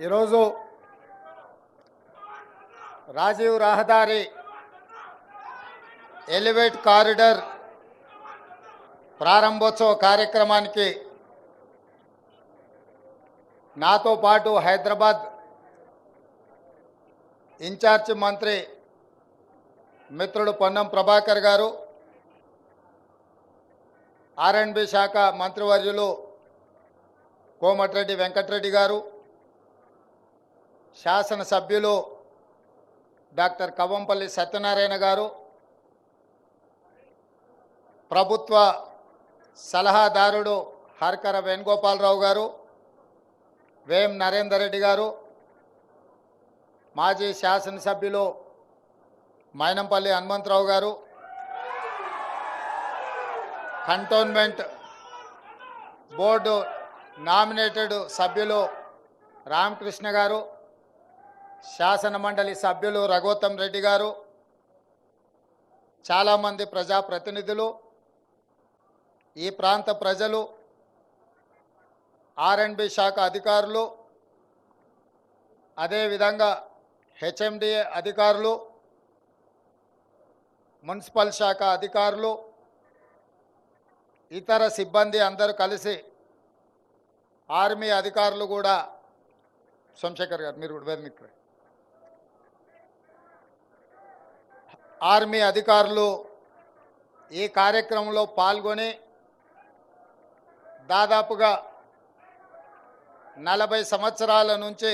ఈరోజు రాజీవ్ రహదారి elevate corridor ప్రారంభోత్సవ కార్యక్రమానికి నాతో పాటు హైదరాబాద్ ఇన్ఛార్జ్ మంత్రి మిత్రుడు పొన్నం ప్రభాకర్ గారు ఆర్ఎండ్బి శాఖ మంత్రివర్యులు కోమటిరెడ్డి వెంకటరెడ్డి గారు శాసనసభ్యులు డాక్టర్ కవ్వంపల్లి సత్యనారాయణ గారు ప్రభుత్వ సలహాదారుడు హర్కర వేణుగోపాలరావు గారు వేం నరేందర్ రెడ్డి గారు మాజీ శాసనసభ్యులు మైనంపల్లి హనుమంతరావు గారు కంటోన్మెంట్ బోర్డు నామినేటెడ్ సభ్యులు రామకృష్ణ గారు శాసన మండలి సభ్యులు రఘోత్తం రెడ్డి గారు చాలామంది ప్రజాప్రతినిధులు ఈ ప్రాంత ప్రజలు ఆర్ఎండ్బి శాఖ అధికారులు అదేవిధంగా హెచ్ఎండిఏ అధికారులు మున్సిపల్ శాఖ అధికారులు ఇతర సిబ్బంది అందరూ కలిసి ఆర్మీ అధికారులు కూడా సోమశేఖర్ గారు మీరు కూడా వేదిక ఆర్మీ అధికారులు ఈ కార్యక్రమంలో పాల్గొని దాదాపుగా నలభై సంవత్సరాల నుంచి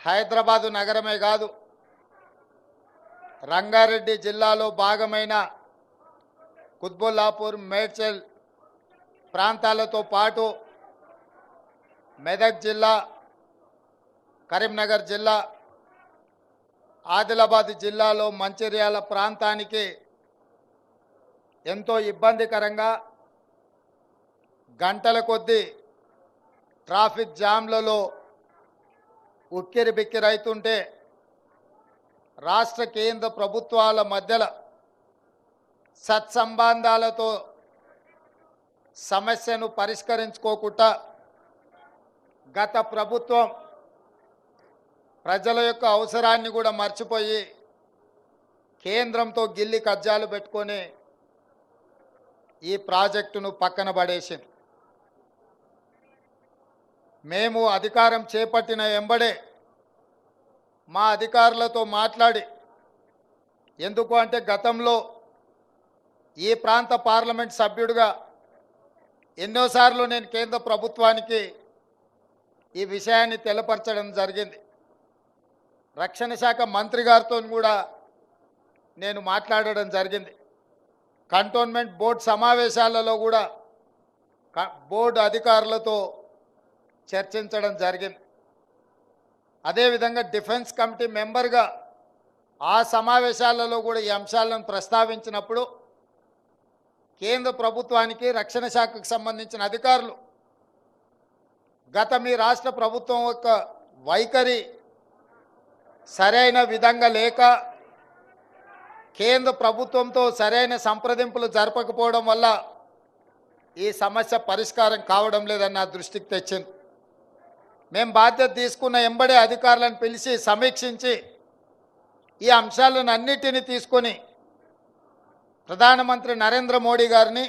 హైదరాబాదు నగరమే కాదు రంగారెడ్డి జిల్లాలో భాగమైన కుత్బుల్లాపూర్ మేడ్చల్ ప్రాంతాలతో పాటు మెదక్ జిల్లా కరీంనగర్ జిల్లా ఆదిలాబాద్ జిల్లాలో మంచిర్యాల ప్రాంతానికి ఎంతో ఇబ్బందికరంగా గంటల కొద్దీ ట్రాఫిక్ జామ్లలో ఉక్కిరి బిక్కిరైతుంటే రాష్ట్ర కేంద్ర ప్రభుత్వాల మధ్యలో సత్సంబంధాలతో సమస్యను పరిష్కరించుకోకుండా గత ప్రభుత్వం ప్రజల యొక్క అవసరాన్ని కూడా మర్చిపోయి కేంద్రంతో గిల్లి కజ్జాలు పెట్టుకొని ఈ ప్రాజెక్టును పక్కన పడేసింది. మేము అధికారం చేపట్టిన ఎంబడే మా అధికారులతో మాట్లాడి ఎందుకు అంటే గతంలో ఈ ప్రాంత పార్లమెంట్ సభ్యుడిగా ఎన్నోసార్లు నేను కేంద్ర ప్రభుత్వానికి ఈ విషయాన్ని తెలపరచడం జరిగింది. రక్షణ శాఖ మంత్రి గారితో కూడా నేను మాట్లాడడం జరిగింది. కంటోన్మెంట్ బోర్డు సమావేశాలలో కూడా బోర్డు అధికారులతో చర్చించడం జరిగింది. అదేవిధంగా డిఫెన్స్ కమిటీ మెంబర్గా ఆ సమావేశాలలో కూడా ఈ అంశాలను ప్రస్తావించినప్పుడు కేంద్ర ప్రభుత్వానికి రక్షణ శాఖకు సంబంధించిన అధికారులు గత మీ రాష్ట్ర ప్రభుత్వం యొక్క వైఖరి సరైన విధంగా లేక కేంద్ర ప్రభుత్వంతో సరైన సంప్రదింపులు జరపకపోవడం వల్ల ఈ సమస్య పరిష్కారం కావడం లేదని నా దృష్టికి తెచ్చింది. మేము బాధ్యత తీసుకున్న ఎంబడే అధికారులను పిలిచి సమీక్షించి ఈ అంశాలను అన్నిటినీ తీసుకొని ప్రధానమంత్రి నరేంద్ర మోడీ గారిని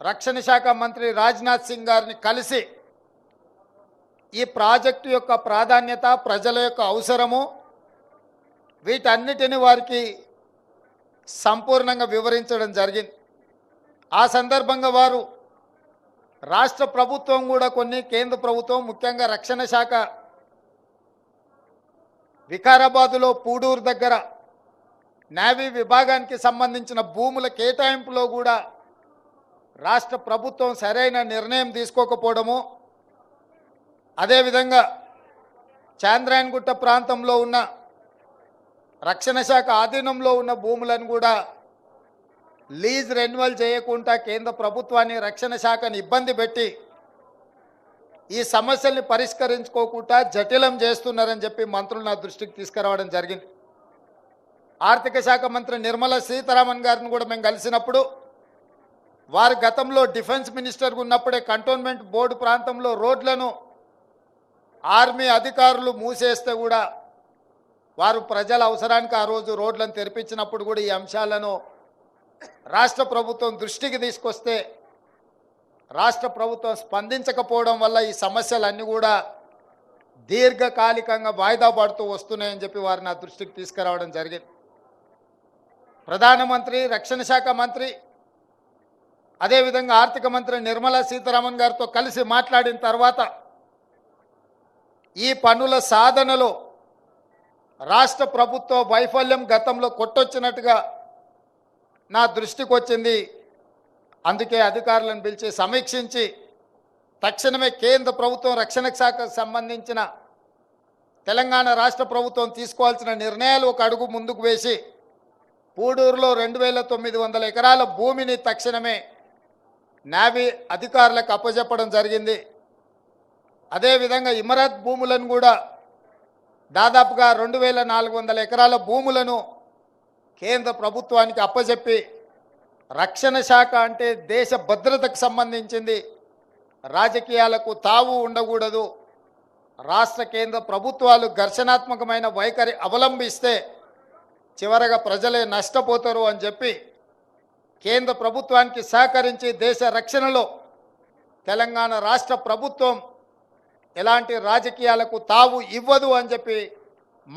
రక్షణ శాఖ మంత్రి రాజ్నాథ్ సింగ్ గారిని కలిసి ఈ ప్రాజెక్టు యొక్క ప్రాధాన్యత ప్రజల యొక్క అవసరము వీటన్నిటిని వారికి సంపూర్ణంగా వివరించడం జరిగింది. ఆ సందర్భంగా వారు రాష్ట్ర ప్రభుత్వం కూడా కొన్ని కేంద్ర ప్రభుత్వం ముఖ్యంగా రక్షణ శాఖ వికారాబాదులో పూడూరు దగ్గర నేవీ విభాగానికి సంబంధించిన భూముల కేటాయింపులో కూడా రాష్ట్ర ప్రభుత్వం సరైన నిర్ణయం తీసుకోకపోవడము అదేవిధంగా చాంద్రాయన్గుట్ట ప్రాంతంలో ఉన్న రక్షణ శాఖ ఆధీనంలో ఉన్న భూములను కూడా లీజ్ రెన్యువల్ చేయకుండా కేంద్ర ప్రభుత్వాన్ని రక్షణ శాఖని ఇబ్బంది పెట్టి ఈ సమస్యల్ని పరిష్కరించుకోకుండా జటిలం చేస్తున్నారని చెప్పి మంత్రులు నా దృష్టికి తీసుకురావడం జరిగింది. ఆర్థిక శాఖ మంత్రి నిర్మలా సీతారామన్ గారిని కూడా మేము కలిసినప్పుడు వారు గతంలో డిఫెన్స్ మినిస్టర్గా ఉన్నప్పుడే కంటోన్మెంట్ బోర్డు ప్రాంతంలో రోడ్లను ఆర్మీ అధికారులు మూసేస్తే కూడా వారు ప్రజల అవసరానికి ఆ రోజు రోడ్లను తెరిపించినప్పుడు కూడా ఈ అంశాలను రాష్ట్ర ప్రభుత్వం దృష్టికి తీసుకొస్తే రాష్ట్ర ప్రభుత్వం స్పందించకపోవడం వల్ల ఈ సమస్యలన్నీ కూడా దీర్ఘకాలికంగా వాయిదా పడుతూ వస్తున్నాయని చెప్పి వారు నా దృష్టికి తీసుకురావడం జరిగింది. ప్రధానమంత్రి రక్షణ శాఖ మంత్రి అదేవిధంగా ఆర్థిక మంత్రి నిర్మలా సీతారామన్ గారితో కలిసి మాట్లాడిన తర్వాత ఈ పనుల సాధనలో రాష్ట్ర ప్రభుత్వ వైఫల్యం గతంలో కొట్టొచ్చినట్టుగా నా దృష్టికి వచ్చింది. అందుకే అధికారులను పిలిచి సమీక్షించి తక్షణమే కేంద్ర ప్రభుత్వం రక్షణ శాఖకు సంబంధించిన తెలంగాణ రాష్ట్ర ప్రభుత్వం తీసుకోవాల్సిన నిర్ణయాలు ఒక అడుగు ముందుకు వేసి పూడూరులో రెండు వేల తొమ్మిది వందల ఎకరాల భూమిని తక్షణమే నావీ అధికారులకు అప్పజెప్పడం జరిగింది. అదేవిధంగా ఇమరత్ భూములను కూడా దాదాపుగా రెండు వేల నాలుగు వందల ఎకరాల భూములను కేంద్ర ప్రభుత్వానికి అప్పచెప్పి రక్షణ శాఖ అంటే దేశ భద్రతకు సంబంధించింది. రాజకీయాలకు తావు ఉండకూడదు. రాష్ట్ర కేంద్ర ప్రభుత్వాలు ఘర్షణాత్మకమైన వైఖరి అవలంబిస్తే చివరగా ప్రజలే నష్టపోతారు అని చెప్పి కేంద్ర ప్రభుత్వానికి సహకరించి దేశ రక్షణలో తెలంగాణ రాష్ట్ర ప్రభుత్వం ఎలాంటి రాజకీయాలకు తావు ఇవ్వదు అని చెప్పి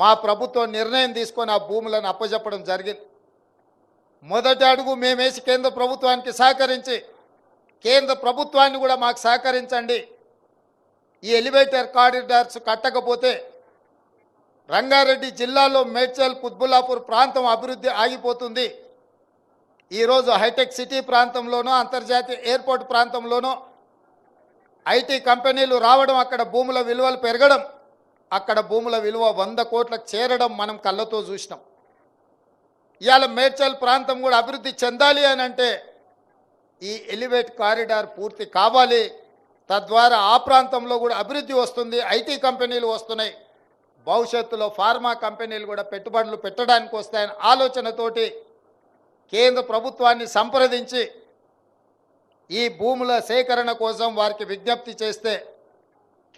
మా ప్రభుత్వం నిర్ణయం తీసుకొని ఆ భూములను అప్పజెప్పడం జరిగింది. మొదటి అడుగు మేమేసి కేంద్ర ప్రభుత్వానికి సహకరించి కేంద్ర ప్రభుత్వాన్ని కూడా మాకు సహకరించండి. ఈ ఎలివేటర్ కారిడార్స్ కట్టకపోతే రంగారెడ్డి జిల్లాలో మేడ్చల్ కుత్బుల్లాపూర్ ప్రాంతం అభివృద్ధి ఆగిపోతుంది. ఈరోజు హైటెక్ సిటీ ప్రాంతంలోనో అంతర్జాతీయ ఎయిర్పోర్ట్ ప్రాంతంలోనో ఐటీ కంపెనీలు రావడం అక్కడ భూముల విలువలు పెరగడం అక్కడ భూముల విలువ వంద కోట్లకు చేరడం మనం కళ్ళతో చూసినాం. ఇవాళ మేడ్చల్ ప్రాంతం కూడా అభివృద్ధి చెందాలి అని అంటే ఈ ఎలివేట్ కారిడార్ పూర్తి కావాలి. తద్వారా ఆ ప్రాంతంలో కూడా అభివృద్ధి వస్తుంది ఐటీ కంపెనీలు వస్తున్నాయి. భవిష్యత్తులో ఫార్మా కంపెనీలు కూడా పెట్టుబడులు పెట్టడానికి వస్తాయని ఆలోచనతోటి కేంద్ర ప్రభుత్వాన్ని సంప్రదించి ఈ భూముల సేకరణ కోసం వారికి విజ్ఞప్తి చేస్తే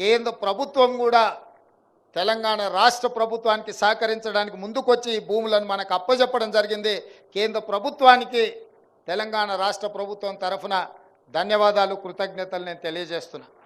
కేంద్ర ప్రభుత్వం కూడా తెలంగాణ రాష్ట్ర ప్రభుత్వానికి సహకరించడానికి ముందుకొచ్చి ఈ భూములను మనకు అప్పజెప్పడం జరిగింది. కేంద్ర ప్రభుత్వానికి తెలంగాణ రాష్ట్ర ప్రభుత్వం తరఫున ధన్యవాదాలు కృతజ్ఞతలు నేను తెలియజేస్తున్నాను